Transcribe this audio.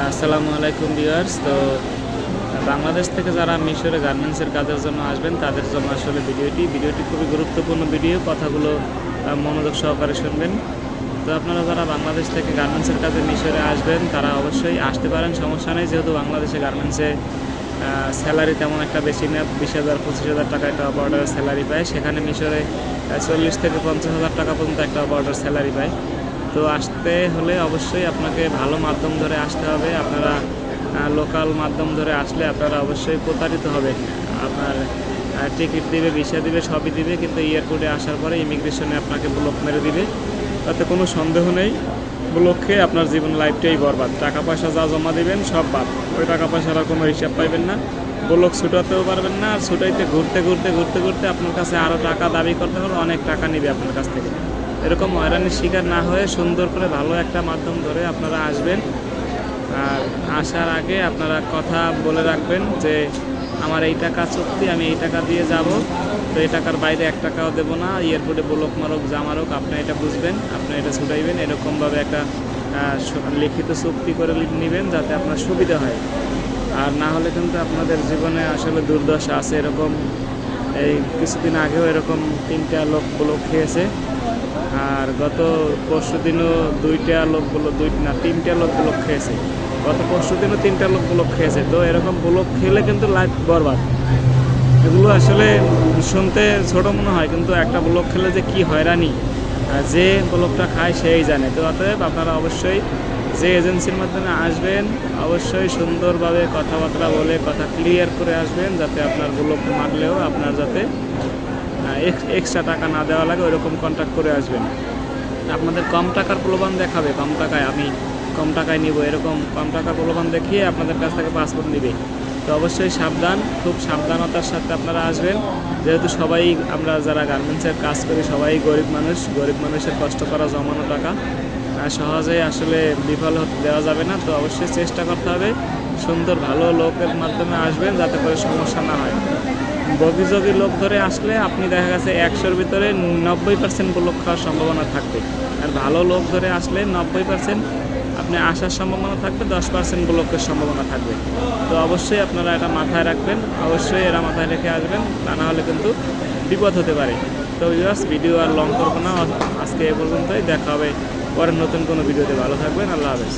আসসালামু আলাইকুম ভিউয়ার্স। তো, বাংলাদেশ থেকে যারা মিশরে গার্মেন্টসের কাজের জন্য আসবেন, তাদের জন্য আসলে ভিডিওটি। ভিডিওটি খুবই গুরুত্বপূর্ণ ভিডিও, কথাগুলো মনোযোগ সহকারে শুনবেন। তো আপনারা যারা বাংলাদেশ থেকে গার্মেন্টসের কাজে মিশরে আসবেন, তারা অবশ্যই আসতে পারেন, সমস্যা নেই। যেহেতু বাংলাদেশে গার্মেন্টসে স্যালারি তেমন একটা বেশি না, বিশ হাজার, পঁচিশ হাজার টাকা একটা অর্ডারের স্যালারি পায়। সেখানে মিশরে চল্লিশ থেকে পঞ্চাশ হাজার টাকা পর্যন্ত একটা অর্ডার স্যালারি পায়। তো আসতে হলে অবশ্যই আপনাকে ভালো মাধ্যম ধরে আসতে হবে। আপনারা লোকাল মাধ্যম ধরে আসলে আপনারা অবশ্যই প্রতারিত হবে আপনার টিকিট দিবে ভিসা দিবে, সবই দিবে, কিন্তু এয়ারপোর্টে আসার পরে ইমিগ্রেশনে আপনাকে ব্লক মেরে দিবে। তাতে কোনো সন্দেহ নেই। ব্লকে আপনার জীবন লাইফটাই বরবাদ। টাকা পয়সা যা জমা দিবেন, সব বাদ। ওই টাকা পয়সার কোনো হিসাব পাইবেন না। ব্লক ছুটাতেও পারবেন না। আর ছুটাইতে ঘুরতে ঘুরতে ঘুরতে ঘুরতে আপনার কাছে আরও টাকা দাবি করতে হবে অনেক টাকা নিবে আপনার কাছ থেকে। এরকম হয়রানির শিকার না হয়ে সুন্দর করে ভালো একটা মাধ্যম ধরে আপনারা আসবেন। আর আসার আগে আপনারা কথা বলে রাখবেন যে আমার এই টাকা চুক্তি, আমি এই টাকা দিয়ে যাব। তো এই টাকার বাইরে এক টাকাও দেবো না। এয়ারপোর্টে ব্লক মারক, যা মারক, আপনি এটা বুঝবেন, আপনি এটা ছুটাইবেন। এরকমভাবে একটা লিখিত চুক্তি করে নেবেন যাতে আপনার সুবিধা হয়। আর না হলে কিন্তু আপনাদের জীবনে আসলে দুর্দশা আছে এরকম। এই কিছুদিন আগেও এরকম তিনটা লোক খেয়েছে। আর গত পরশু দিনও দুইটা লোক দুই না, তিনটা লোক খেয়েছে। গত পরশু দিনও তিনটা লোক খেয়েছে। তো এরকম ব্লক খেলে কিন্তু লাইফ বরবাদ। এগুলো আসলে শুনতে ছোট মনে হয়, কিন্তু একটা ব্লক খেলে যে কি হয়রানি। যে ব্লকটা খায় সেই জানে। তো অতএব আপনারা অবশ্যই যে এজেন্সির মাধ্যমে আসবেন, অবশ্যই সুন্দরভাবে কথাবার্তা বলে কথা ক্লিয়ার করে আসবেন, যাতে আপনার ব্লক মারলেও আপনার যাতে এক্সট্রা টাকা না দেওয়া লাগে, ওইরকম কন্ট্যাক্ট করে আসবেন। আপনাদের কম টাকার প্রলোভন দেখাবে, কম টাকায় আমি কম টাকায় নিব, এরকম কম টাকার প্রলোভন দেখিয়ে আপনাদের কাছ থেকে পাসপোর্ট নিবে। তো অবশ্যই সাবধান, খুব সাবধানতার সাথে আপনারা আসবেন। যেহেতু সবাই আমরা যারা গার্মেন্টসের কাজ করি, সবাই গরিব মানুষ, গরিব মানুষের কষ্ট করা জমানো টাকা। আর সহজেই আসলে বিফল হতে দেওয়া যাবে না, তো অবশ্যই চেষ্টা করতে হবে। সুন্দর, ভালো লোকের মাধ্যমে আসবেন যাতে করে সমস্যা না হয়। বগিযোগী লোক ধরে আসলে আপনি দেখা গেছে একশোর ভিতরে নব্বই পার্সেন্ট লোক খাওয়ার সম্ভাবনা থাকবে। আর ভালো লোক ধরে আসলে নব্বই পার্সেন্ট আপনি আসার সম্ভাবনা থাকবে, দশ পার্সেন্ট ব্লকের সম্ভাবনা থাকবে। তো অবশ্যই আপনারা এটা মাথায় রাখবেন, অবশ্যই এরা মাথায় রেখে আসবেন, তা না হলে কিন্তু বিপদ হতে পারে। তো ভিডিও আর লং করব না, আজকে এ পর্যন্তই, দেখা হবে পরের নতুন কোনো ভিডিওতে ভালো থাকবেন আল্লাহ হাফেজ